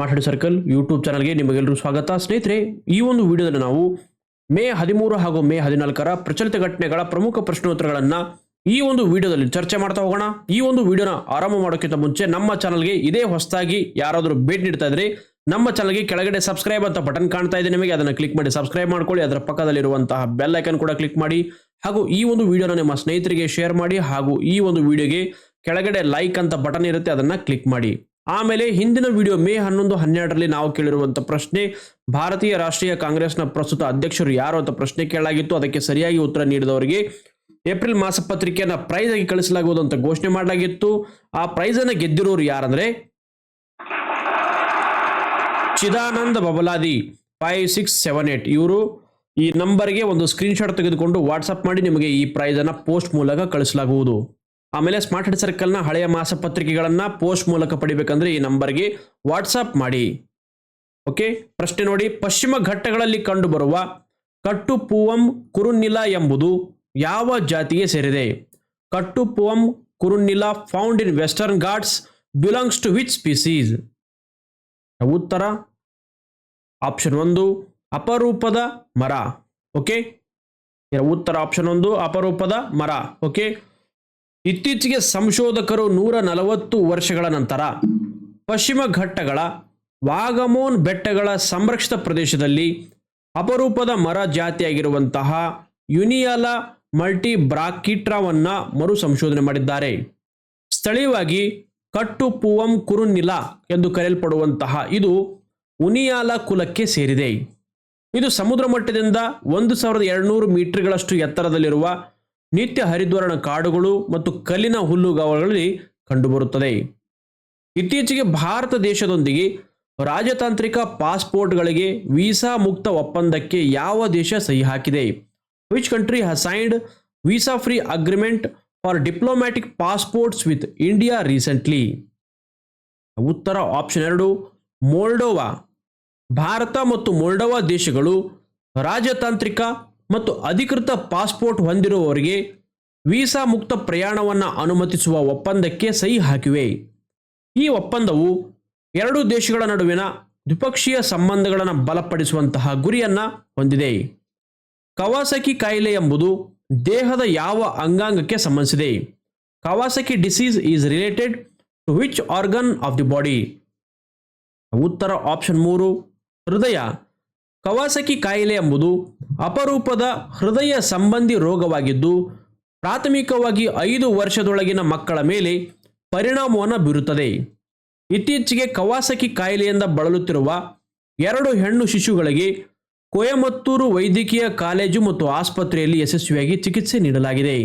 ಮಾತಾಡಿ circle YouTube ಚಾನಲ್ಗೆ ನಿಮಗೆಲ್ಲರೂ ಸ್ವಾಗತ. ಸ್ನೇಹಿತರೆ, ಈ ಒಂದು ವಿಡಿಯೋದಲ್ಲಿ ನಾವು ಮೇ ಹದಿಮೂರು ಹಾಗೂ ಮೇ ಹದಿನಾಲ್ಕರ ಪ್ರಚಲಿತ ಘಟನೆಗಳ ಪ್ರಮುಖ ಪ್ರಶ್ನೋತ್ತರಗಳನ್ನು ಈ ಒಂದು ವಿಡಿಯೋದಲ್ಲಿ ಚರ್ಚೆ ಮಾಡ್ತಾ ಹೋಗೋಣ. ಈ ಒಂದು ವಿಡಿಯೋನ ಆರಂಭ ಮಾಡೋಕ್ಕಿಂತ ಮುಂಚೆ ನಮ್ಮ ಚಾನಲ್ಗೆ ಇದೇ ಹೊಸದಾಗಿ ಯಾರಾದರೂ ಭೇಟಿ ನೀಡ್ತಾ ಇದ್ರೆ ನಮ್ಮ ಚಾನಲ್ಗೆ ಕೆಳಗಡೆ ಸಬ್ಸ್ಕ್ರೈಬ್ ಅಂತ ಬಟನ್ ಕಾಣ್ತಾ ಇದೆ ನಿಮಗೆ. ಅದನ್ನು ಕ್ಲಿಕ್ ಮಾಡಿ ಸಬ್ಸ್ಕ್ರೈಬ್ ಮಾಡ್ಕೊಳ್ಳಿ. ಅದರ ಪಕ್ಕದಲ್ಲಿರುವಂತಹ ಬೆಲ್ ಐಕನ್ ಕೂಡ ಕ್ಲಿಕ್ ಮಾಡಿ. ಹಾಗೂ ಈ ಒಂದು ವಿಡಿಯೋನ ನಿಮ್ಮ ಸ್ನೇಹಿತರಿಗೆ ಶೇರ್ ಮಾಡಿ. ಹಾಗೂ ಈ ಒಂದು ವಿಡಿಯೋಗೆ ಕೆಳಗಡೆ ಲೈಕ್ ಅಂತ ಬಟನ್ ಇರುತ್ತೆ, ಅದನ್ನು ಕ್ಲಿಕ್ ಮಾಡಿ. ಆಮೇಲೆ ಹಿಂದಿನ ವಿಡಿಯೋ ಮೇ ಹನ್ನೊಂದು, ಹನ್ನೆರಡರಲ್ಲಿ ನಾವು ಕೇಳಿರುವಂತ ಪ್ರಶ್ನೆ, ಭಾರತೀಯ ರಾಷ್ಟ್ರೀಯ ಕಾಂಗ್ರೆಸ್ನ ಪ್ರಸ್ತುತ ಅಧ್ಯಕ್ಷರು ಯಾರು ಅಂತ ಪ್ರಶ್ನೆ ಕೇಳಲಾಗಿತ್ತು. ಅದಕ್ಕೆ ಸರಿಯಾಗಿ ಉತ್ತರ ನೀಡಿದವರಿಗೆ ಏಪ್ರಿಲ್ ಮಾಸಪತ್ರಿಕೆಯನ್ನ ಪ್ರೈಸ್ ಆಗಿ ಕಳಿಸಲಾಗುವುದು ಅಂತ ಘೋಷಣೆ ಮಾಡಲಾಗಿತ್ತು. ಆ ಪ್ರೈಸ್ ಅನ್ನ ಗೆದ್ದಿರೋರು ಯಾರಂದ್ರೆ? Chidananda Babaladi five six seven eight ಇವರು. ಈ ನಂಬರ್ಗೆ ಒಂದು ಸ್ಕ್ರೀನ್ಶಾಟ್ ತೆಗೆದುಕೊಂಡು ವಾಟ್ಸಪ್ ಮಾಡಿ ನಿಮಗೆ ಈ ಪ್ರೈಸ್ ಅನ್ನ ಪೋಸ್ಟ್ ಮೂಲಕ ಕಳಿಸಲಾಗುವುದು. ಆಮೇಲೆ ಸ್ಮಾರ್ಟ್ ಹೆಡ್ ಸರ್ಕಲ್ನ ಹಳೆಯ ಮಾಸಪತ್ರಿಕೆಗಳನ್ನು ಪೋಸ್ಟ್ ಮೂಲಕ ಪಡಿಬೇಕಂದ್ರೆ ಈ ನಂಬರ್ಗೆ ವಾಟ್ಸಪ್ ಮಾಡಿ. ಓಕೆ ಪ್ರಶ್ನೆ ನೋಡಿ. ಪಶ್ಚಿಮ ಘಟ್ಟಗಳಲ್ಲಿ ಕಂಡುಬರುವ ಕಟ್ಟುಪೂವಂ ಕುರುನ್ನಿಲ ಎಂಬುದು ಯಾವ ಜಾತಿಗೆ ಸೇರಿದೆ? Kattupoovam Kurunnila found in western ghats belongs to which species ಉತ್ತರ. ಆಪ್ಷನ್ ಒಂದು, ಅಪರೂಪದ ಮರ. ಓಕೆ ಉತ್ತರ ಆಪ್ಷನ್ ಒಂದು, ಅಪರೂಪದ ಮರ. ಓಕೆ ಇತ್ತೀಚೆಗೆ ಸಂಶೋಧಕರು ನೂರ ನಲವತ್ತು ವರ್ಷಗಳ ನಂತರ ಪಶ್ಚಿಮ ಘಟ್ಟಗಳ ವಾಗಮೋನ್ ಬೆಟ್ಟಗಳ ಸಂರಕ್ಷಿತ ಪ್ರದೇಶದಲ್ಲಿ ಅಪರೂಪದ ಮರ ಜಾತಿಯಾಗಿರುವಂತಹ ಯುನಿಯಾಲ ಮಲ್ಟಿ ಬ್ರಾಕಿಟ್ರಾವನ್ನ ಮರು ಸಂಶೋಧನೆ ಮಾಡಿದ್ದಾರೆ. ಸ್ಥಳೀಯವಾಗಿ ಕಟ್ಟು ಪೂವಂ ಕುರುನಿಲ ಎಂದು ಕರೆಯಲ್ಪಡುವಂತಹ ಇದು ಉನಿಯಾಲ ಕುಲಕ್ಕೆ ಸೇರಿದೆ. ಇದು ಸಮುದ್ರ ಮಟ್ಟದಿಂದ ಒಂದು ಸಾವಿರದ ಎರಡುನೂರು ಮೀಟರ್ಗಳಷ್ಟು ಎತ್ತರದಲ್ಲಿರುವ ನಿತ್ಯ ಹರಿದ್ವರ್ಣ ಕಾಡುಗಳು ಮತ್ತು ಕಲ್ಲಿನ ಹುಲ್ಲುಗಾವಲುಗಳಲ್ಲಿ ಕಂಡುಬರುತ್ತದೆ. ಇತ್ತೀಚೆಗೆ ಭಾರತ ದೇಶದೊಂದಿಗೆ ರಾಜತಾಂತ್ರಿಕ ಪಾಸ್ಪೋರ್ಟ್ಗಳಿಗೆ ವೀಸಾ ಮುಕ್ತ ಒಪ್ಪಂದಕ್ಕೆ ಯಾವ ದೇಶ ಸಹಿ ಹಾಕಿದೆ? Which country has signed signed visa free agreement for diplomatic passports with India recently ಉತ್ತರ ಆಪ್ಷನ್ ಎರಡು ಮೋಲ್ಡೋವಾ ಭಾರತ ಮತ್ತು ಮೊಲ್ಡೋವಾ ದೇಶಗಳು ರಾಜತಾಂತ್ರಿಕ ಮತ್ತು ಅಧಿಕೃತ ಪಾಸ್ಪೋರ್ಟ್ ಹೊಂದಿರುವವರಿಗೆ ವೀಸಾ ಮುಕ್ತ ಪ್ರಯಾಣವನ್ನು ಅನುಮತಿಸುವ ಒಪ್ಪಂದಕ್ಕೆ ಸಹಿ ಹಾಕಿವೆ. ಈ ಒಪ್ಪಂದವು ಎರಡು ದೇಶಗಳ ನಡುವಿನ ದ್ವಿಪಕ್ಷೀಯ ಸಂಬಂಧಗಳನ್ನು ಬಲಪಡಿಸುವಂತಹ ಗುರಿಯನ್ನು ಹೊಂದಿದೆ. ಕವಾಸಕಿ ಕಾಯಿಲೆ ಎಂಬುದು ದೇಹದ ಯಾವ ಅಂಗಾಂಗಕ್ಕೆ ಸಂಬಂಧಿಸಿದೆ. Kawasaki disease is related to which organ of the body? ಉತ್ತರ ಆಪ್ಷನ್ ಮೂರು, ಹೃದಯ ಕವಾಸಕಿ ಕಾಯಿಲೆ ಎಂಬುದು ಅಪರೂಪದ ಹೃದಯ ಸಂಬಂಧಿ ರೋಗವಾಗಿದ್ದು, ಪ್ರಾಥಮಿಕವಾಗಿ ಐದು ವರ್ಷದೊಳಗಿನ ಮಕ್ಕಳ ಮೇಲೆ ಪರಿಣಾಮವನ್ನು ಬೀರುತ್ತದೆ. ಇತ್ತೀಚೆಗೆ ಕವಾಸಕಿ ಕಾಯಿಲೆಯಿಂದ ಬಳಲುತ್ತಿರುವ ಎರಡು ಹೆಣ್ಣು ಶಿಶುಗಳಿಗೆ ಕೊಯಮತ್ತೂರು ವೈದ್ಯಕೀಯ ಕಾಲೇಜು ಮತ್ತು ಆಸ್ಪತ್ರೆಯಲ್ಲಿ ಯಶಸ್ವಿಯಾಗಿ ಚಿಕಿತ್ಸೆ ನೀಡಲಾಗಿದೆ.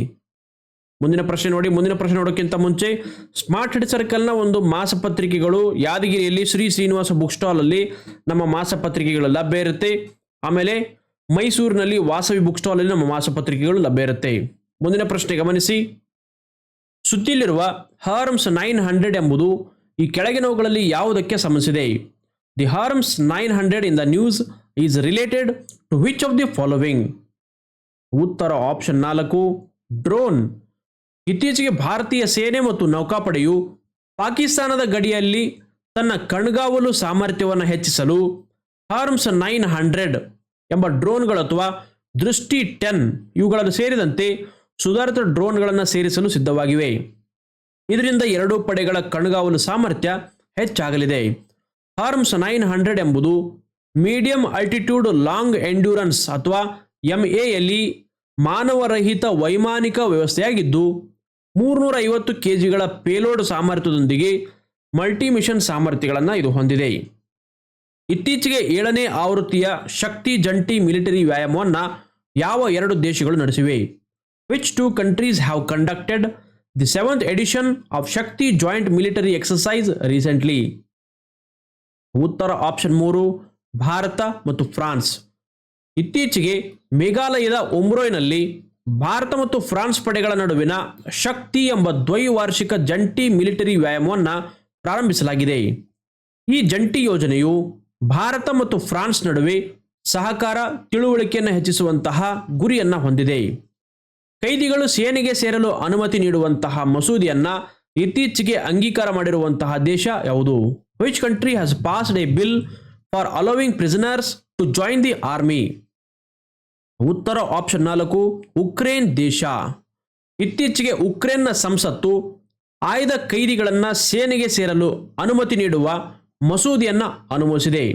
ಮುಂದಿನ ಪ್ರಶ್ನೆ ನೋಡಿ, ಮುಂದಿನ ಪ್ರಶ್ನೆ ನೋಡೋಕ್ಕಿಂತ ಮುಂಚೆ ಸ್ಮಾರ್ಟ್ ಹೆಡ್ ಸರ್ಕಲ್ನ ಒಂದು ಮಾಸಪತ್ರಿಕೆಗಳು ಯಾದಗಿರಿಯಲ್ಲಿ ಶ್ರೀ ಶ್ರೀನಿವಾಸ ಬುಕ್ ಸ್ಟಾಲ್ ಅಲ್ಲಿ ನಮ್ಮ ಮಾಸಪತ್ರಿಕೆಗಳು ಲಭ್ಯ ಇರುತ್ತೆ. ಆಮೇಲೆ ಮೈಸೂರಿನಲ್ಲಿ ವಾಸವಿ ಬುಕ್ ಸ್ಟಾಲ್ ಅಲ್ಲಿ ನಮ್ಮ ಮಾಸಪತ್ರಿಕೆಗಳು ಲಭ್ಯ ಇರುತ್ತೆ. ಮುಂದಿನ ಪ್ರಶ್ನೆ ಗಮನಿಸಿ. ಸುದ್ದಿಯಲ್ಲಿರುವ ಹಾರ್ಮ್ಸ್ ನೈನ್ ಹಂಡ್ರೆಡ್ ಎಂಬುದು ಈ ಕೆಳಗಿನವುಗಳಲ್ಲಿ ಯಾವುದಕ್ಕೆ ಸಂಬಂಧಿಸಿದೆ? The Hermes nine hundred in the news is related to which of the following ಉತ್ತರ ಆಪ್ಷನ್ ನಾಲ್ಕು ಡ್ರೋನ್ ಇತ್ತೀಚೆಗೆ ಭಾರತೀಯ ಸೇನೆ ಮತ್ತು ನೌಕಾಪಡೆಯು ಪಾಕಿಸ್ತಾನದ ಗಡಿಯಲ್ಲಿ ತನ್ನ ಕಣ್ಗಾವಲು ಸಾಮರ್ಥ್ಯವನ್ನು ಹೆಚ್ಚಿಸಲು ಹಾರ್ಮ್ಸ್ ನೈನ್ ಹಂಡ್ರೆಡ್ ಎಂಬ ಡ್ರೋನ್ಗಳು ಅಥವಾ ದೃಷ್ಟಿ ಟೆನ್ ಇವುಗಳನ್ನು ಸೇರಿದಂತೆ ಸುಧಾರಿತ ಡ್ರೋನ್ಗಳನ್ನು ಸೇರಿಸಲು ಸಿದ್ಧವಾಗಿವೆ. ಇದರಿಂದ ಎರಡೂ ಪಡೆಗಳ ಕಣ್ಗಾವಲು ಸಾಮರ್ಥ್ಯ ಹೆಚ್ಚಾಗಲಿದೆ. ಹಾರ್ಮ್ಸ್ ನೈನ್ ಹಂಡ್ರೆಡ್ ಎಂಬುದು ಮೀಡಿಯಂ ಅಲ್ಟಿಟ್ಯೂಡ್ ಲಾಂಗ್ ಎಂಡ್ಯೂರೆನ್ಸ್ ಅಥವಾ ಎಂಎಯಲ್ಲಿ ಮಾನವರಹಿತ ವೈಮಾನಿಕ ವ್ಯವಸ್ಥೆಯಾಗಿದ್ದು ಮೂರ್ನೂರ ಐವತ್ತು ಕೆಜಿಗಳ ಪೇಲೋಡ್ ಸಾಮರ್ಥ್ಯದೊಂದಿಗೆ ಮಲ್ಟಿ ಮಿಷನ್ ಸಾಮರ್ಥ್ಯಗಳನ್ನು ಇದು ಹೊಂದಿದೆ. ಇತ್ತೀಚೆಗೆ ಏಳನೇ ಆವೃತ್ತಿಯ ಶಕ್ತಿ ಜಂಟಿ ಮಿಲಿಟರಿ ವ್ಯಾಯಾಮವನ್ನು ಯಾವ ಎರಡು ದೇಶಗಳು ನಡೆಸಿವೆ? Which two countries have conducted the seventh edition of Shakti joint military exercise recently ಉತ್ತರ ಆಪ್ಷನ್ ಮೂರು, ಭಾರತ ಮತ್ತು ಫ್ರಾನ್ಸ್. ಇತ್ತೀಚೆಗೆ ಮೇಘಾಲಯದ ಉಮ್ರೋಯ್ನಲ್ಲಿ ಭಾರತ ಮತ್ತು ಫ್ರಾನ್ಸ್ ಪಡೆಗಳ ನಡುವಿನ ಶಕ್ತಿ ಎಂಬ ದ್ವೈವಾರ್ಷಿಕ ಜಂಟಿ ಮಿಲಿಟರಿ ವ್ಯಾಯಾಮವನ್ನು ಪ್ರಾರಂಭಿಸಲಾಗಿದೆ. ಈ ಜಂಟಿ ಯೋಜನೆಯು ಭಾರತ ಮತ್ತು ಫ್ರಾನ್ಸ್ ನಡುವೆ ಸಹಕಾರ, ತಿಳುವಳಿಕೆಯನ್ನು ಹೆಚ್ಚಿಸುವಂತಹ ಗುರಿಯನ್ನು ಹೊಂದಿದೆ. ಕೈದಿಗಳು ಸೇನೆಗೆ ಸೇರಲು ಅನುಮತಿ ನೀಡುವಂತಹ ಮಸೂದೆಯನ್ನು ಇತ್ತೀಚೆಗೆ ಅಂಗೀಕಾರ ಮಾಡಿರುವಂತಹ ದೇಶ ಯಾವುದು? Which country has passed a bill for allowing prisoners to join the army ಉತ್ತರ ಆಪ್ಷನ್ ನಾಲ್ಕು, ಉಕ್ರೇನ್ ದೇಶ. ಇತ್ತೀಚೆಗೆ ಉಕ್ರೇನ್ನ ಸಂಸತ್ತು ಆಯ್ದ ಕೈದಿಗಳನ್ನು ಸೇನೆಗೆ ಸೇರಲು ಅನುಮತಿ ನೀಡುವ ಮಸೂದೆಯನ್ನು ಅನುಮೋದಿಸಿದೆ.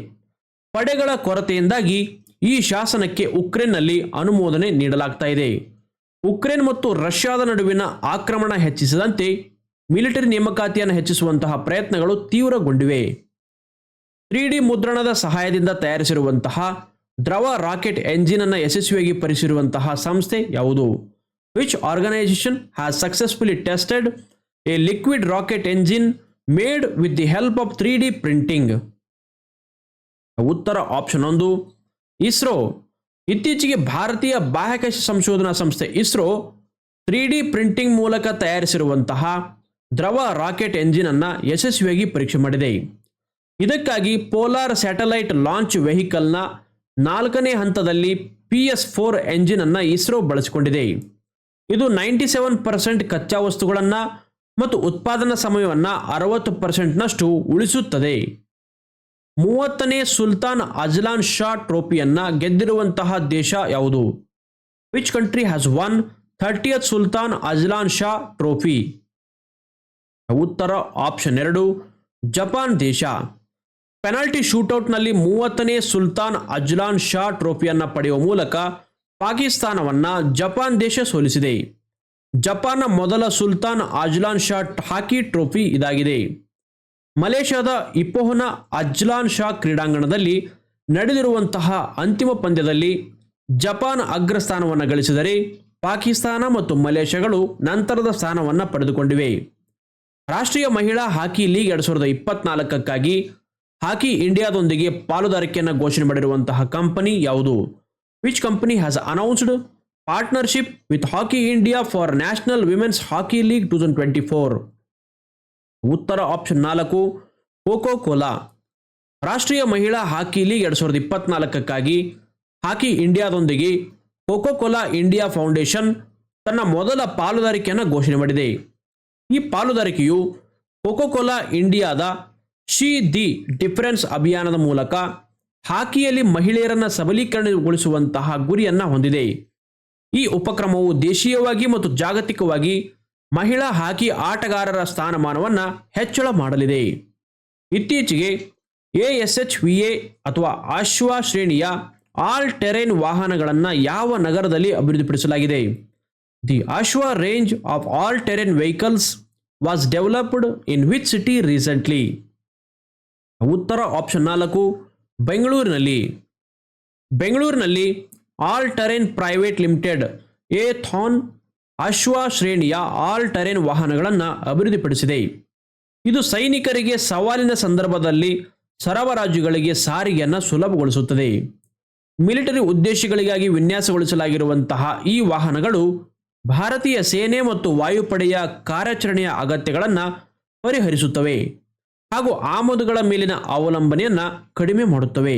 ಪಡೆಗಳ ಕೊರತೆಯಿಂದಾಗಿ ಈ ಶಾಸನಕ್ಕೆ ಉಕ್ರೇನ್ನಲ್ಲಿ ಅನುಮೋದನೆ ನೀಡಲಾಗ್ತಾ ಇದೆ. ಉಕ್ರೇನ್ ಮತ್ತು ರಷ್ಯಾದ ನಡುವಿನ ಆಕ್ರಮಣ ಹೆಚ್ಚಿಸದಂತೆ ಮಿಲಿಟರಿ ನೇಮಕಾತಿಯನ್ನು ಹೆಚ್ಚಿಸುವಂತಹ ಪ್ರಯತ್ನಗಳು ತೀವ್ರಗೊಂಡಿವೆ. ತ್ರೀ ಮುದ್ರಣದ ಸಹಾಯದಿಂದ ತಯಾರಿಸಿರುವಂತಹ ದ್ರವ ರಾಕೆಟ್ ಎಂಜಿನ್ ಅನ್ನು ಯಶಸ್ವಿಯಾಗಿ ಪರಿಸಿರುವಂತಹ ಸಂಸ್ಥೆ ಯಾವುದು? Which organisation has successfully tested a liquid rocket engine made with the help of three D printing ಉತ್ತರ ಆಪ್ಷನ್ ಒಂದು, ಇಸ್ರೋ. ಇತ್ತೀಚೆಗೆ ಭಾರತೀಯ ಬಾಹ್ಯಾಕಾಶ ಸಂಶೋಧನಾ ಸಂಸ್ಥೆ ಇಸ್ರೋ ತ್ರೀ ಡಿ ಪ್ರಿಂಟಿಂಗ್ ಮೂಲಕ ತಯಾರಿಸಿರುವಂತಹ ದ್ರವ ರಾಕೆಟ್ ಎಂಜಿನ್ ಅನ್ನು ಯಶಸ್ವಿಯಾಗಿ ಪರೀಕ್ಷೆ ಮಾಡಿದೆ. ಇದಕ್ಕಾಗಿ ಪೋಲಾರ್ ಸ್ಯಾಟಲೈಟ್ ಲಾಂಚ್ ವೆಹಿಕಲ್ನ ನಾಲ್ಕನೇ ಹಂತದಲ್ಲಿ ಪಿ ಎಸ್ ಫೋರ್ ಎಂಜಿನ್ ಅನ್ನು ಇಸ್ರೋ ಬಳಸಿಕೊಂಡಿದೆ. ಇದು ನೈಂಟಿ ಸೆವೆನ್ ಪರ್ಸೆಂಟ್ ಕಚ್ಚಾ ವಸ್ತುಗಳನ್ನು ಮತ್ತು ಉತ್ಪಾದನಾ ಸಮಯವನ್ನು ಅರವತ್ತು ಪರ್ಸೆಂಟ್ನಷ್ಟು ಉಳಿಸುತ್ತದೆ. ಮೂವತ್ತನೇ ಸುಲ್ತಾನ್ ಅಜ್ಲಾನ್ ಶಾ ಟ್ರೋಫಿಯನ್ನು ಗೆದ್ದಿರುವಂತಹ ದೇಶ ಯಾವುದು? Which country has won thirtieth Sultan Azlan Shah trophy? ಉತ್ತರ ಆಪ್ಷನ್ ಎರಡು, ಜಪಾನ್ ದೇಶ. ಪೆನಾಲ್ಟಿ ಶೂಟೌಟ್ನಲ್ಲಿ ಮೂವತ್ತನೇ ಸುಲ್ತಾನ್ ಅಜ್ಲಾನ್ ಶಾ ಟ್ರೋಫಿಯನ್ನು ಪಡೆಯುವ ಮೂಲಕ ಪಾಕಿಸ್ತಾನವನ್ನ ಜಪಾನ್ ದೇಶ ಸೋಲಿಸಿದೆ. ಜಪಾನ್ನ ಮೊದಲ Sultan Azlan Shah hockey trophy ಇದಾಗಿದೆ. ಮಲೇಷ್ಯಾದ ಇಪೋಹನ ಅಜ್ಲಾನ್ ಶಾ ಕ್ರೀಡಾಂಗಣದಲ್ಲಿ ನಡೆದಿರುವಂತಹ ಅಂತಿಮ ಪಂದ್ಯದಲ್ಲಿ ಜಪಾನ್ ಅಗ್ರಸ್ಥಾನವನ್ನು ಗಳಿಸಿದರೆ ಪಾಕಿಸ್ತಾನ ಮತ್ತು ಮಲೇಷ್ಯಾಗಳು ನಂತರದ ಸ್ಥಾನವನ್ನು ಪಡೆದುಕೊಂಡಿವೆ. ರಾಷ್ಟ್ರೀಯ ಮಹಿಳಾ ಹಾಕಿ ಲೀಗ್ ಎರಡು ಸಾವಿರದ ಇಪ್ಪತ್ನಾಲ್ಕಕ್ಕಾಗಿ ಹಾಕಿ ಇಂಡಿಯಾದೊಂದಿಗೆ ಪಾಲುದಾರಿಕೆಯನ್ನು ಘೋಷಣೆ ಮಾಡಿರುವಂತಹ ಕಂಪನಿ ಯಾವುದು? Which company has announced partnership with hockey India for national women's hockey league two twenty four ಉತ್ತರ ಆಪ್ಷನ್ ನಾಲ್ಕು ಕೋಕೋ ಕೋಲಾ ರಾಷ್ಟ್ರೀಯ ಮಹಿಳಾ ಹಾಕಿ ಲೀಗ್ ಎರಡು ಸಾವಿರದ ಇಪ್ಪತ್ನಾಲ್ಕಕ್ಕಾಗಿ ಹಾಕಿ ಇಂಡಿಯಾದೊಂದಿಗೆ ಕೋಕೋ ಕೋಲಾ ಇಂಡಿಯಾ ಫೌಂಡೇಶನ್ ತನ್ನ ಮೊದಲ ಪಾಲುದಾರಿಕೆಯನ್ನು ಘೋಷಣೆ ಮಾಡಿದೆ. ಈ ಪಾಲುದಾರಿಕೆಯು ಕೋಕೋ ಕೋಲಾ ಇಂಡಿಯಾದ ಶಿ ದಿ ಡಿಫರೆನ್ಸ್ ಅಭಿಯಾನದ ಮೂಲಕ ಹಾಕಿಯಲ್ಲಿ ಮಹಿಳೆಯರನ್ನು ಸಬಲೀಕರಣಗೊಳಿಸುವಂತಹ ಗುರಿಯನ್ನು ಹೊಂದಿದೆ. ಈ ಉಪಕ್ರಮವು ದೇಶೀಯವಾಗಿ ಮತ್ತು ಜಾಗತಿಕವಾಗಿ ಮಹಿಳಾ ಹಾಕಿ ಆಟಗಾರರ ಸ್ಥಾನಮಾನವನ್ನು ಹೆಚ್ಚಳ ಮಾಡಲಿದೆ. ಇತ್ತೀಚೆಗೆ A S H V A ಅಥವಾ ಆಶ್ವಾ ಶ್ರೇಣಿಯ ಆಲ್ ಟೆರೈನ್ ವಾಹನಗಳನ್ನು ಯಾವ ನಗರದಲ್ಲಿ ಅಭಿವೃದ್ಧಿಪಡಿಸಲಾಗಿದೆ? The Ashva range of all terrain vehicles was developed in which city recently? ಉತ್ತರ ಆಪ್ಷನ್ ನಾಲ್ಕು, ಬೆಂಗಳೂರಿನಲ್ಲಿ. ಬೆಂಗಳೂರಿನಲ್ಲಿ ಆಲ್ ಟೆರೇನ್ ಪ್ರೈವೇಟ್ ಲಿಮಿಟೆಡ್ ಎ ಥಾನ್ ಅಶ್ವ ಶ್ರೇಣಿಯ ಆಲ್ ಟೆರೇನ್ ವಾಹನಗಳನ್ನು ಅಭಿವೃದ್ಧಿಪಡಿಸಿದೆ. ಇದು ಸೈನಿಕರಿಗೆ ಸವಾಲಿನ ಸಂದರ್ಭದಲ್ಲಿ ಸರಬರಾಜುಗಳಿಗೆ ಸಾರಿಗೆಯನ್ನು ಸುಲಭಗೊಳಿಸುತ್ತದೆ. ಮಿಲಿಟರಿ ಉದ್ದೇಶಗಳಿಗಾಗಿ ವಿನ್ಯಾಸಗೊಳಿಸಲಾಗಿರುವಂತಹ ಈ ವಾಹನಗಳು ಭಾರತೀಯ ಸೇನೆ ಮತ್ತು ವಾಯುಪಡೆಯ ಕಾರ್ಯಾಚರಣೆಯ ಅಗತ್ಯಗಳನ್ನು ಪರಿಹರಿಸುತ್ತವೆ. ಹಾಗೂ ಆಮದುಗಳ ಮೇಲಿನ ಅವಲಂಬನೆಯನ್ನು ಕಡಿಮೆ ಮಾಡುತ್ತವೆ.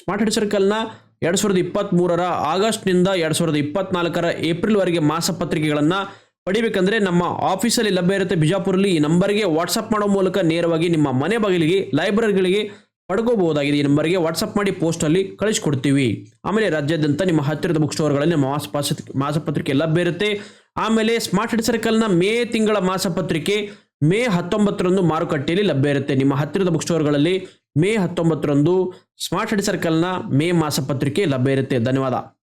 ಸ್ಮಾರ್ಟ್ ಹೆಡ್ ಸರ್ಕಲ್ನ ಎರಡು ಸಾವಿರದ ಇಪ್ಪತ್ತ್ಮೂರರ ಆಗಸ್ಟ್ನಿಂದ ಎರಡು ಸಾವಿರದ ಇಪ್ಪತ್ನಾಲ್ಕರ ಏಪ್ರಿಲ್ವರೆಗೆ ಮಾಸಪತ್ರಿಕೆಗಳನ್ನು ಪಡಿಬೇಕಂದ್ರೆ ನಮ್ಮ ಆಫೀಸಲ್ಲಿ ಲಭ್ಯ ಇರುತ್ತೆ ಬಿಜಾಪುರಲ್ಲಿ ಈ ನಂಬರ್ಗೆ ವಾಟ್ಸಪ್ ಮಾಡೋ ಮೂಲಕ ನೇರವಾಗಿ ನಿಮ್ಮ ಮನೆ ಬಾಗಿಲಿಗೆ, ಲೈಬ್ರರಿಗಳಿಗೆ ಪಡ್ಕೋಬಹುದಾಗಿದೆ. ಈ ನಂಬರ್ಗೆ ವಾಟ್ಸಪ್ ಮಾಡಿ ಪೋಸ್ಟಲ್ಲಿ ಕಳಿಸ್ಕೊಡ್ತೀವಿ. ಆಮೇಲೆ ರಾಜ್ಯಾದ್ಯಂತ ನಿಮ್ಮ ಹತ್ತಿರದ ಬುಕ್ ಸ್ಟೋರ್ಗಳಲ್ಲಿ ನಮ್ಮ ಮಾಸ ಮಾಸಪತ್ರಿಕೆ ಲಭ್ಯ ಇರುತ್ತೆ. ಆಮೇಲೆ ಸ್ಮಾರ್ಟ್ ಹೆಡ್ ಸರ್ಕಲ್ನ ಮೇ ತಿಂಗಳ ಮಾಸಪತ್ರಿಕೆ ಮೇ ಹತ್ತೊಂಬತ್ತರಂದು ಮಾರುಕಟ್ಟೆಯಲ್ಲಿ ಲಭ್ಯ ಇರುತ್ತೆ. ನಿಮ್ಮ ಹತ್ತಿರದ ಬುಕ್ ಸ್ಟೋರ್ಗಳಲ್ಲಿ ಮೇ ಹತ್ತೊಂಬತ್ತರಂದು ಸ್ಮಾರ್ಟ್ ಸರ್ಕಲ್ನ ಮೇ ಮಾಸಪತ್ರಿಕೆ ಲಭ್ಯ ಇರುತ್ತೆ. ಧನ್ಯವಾದ.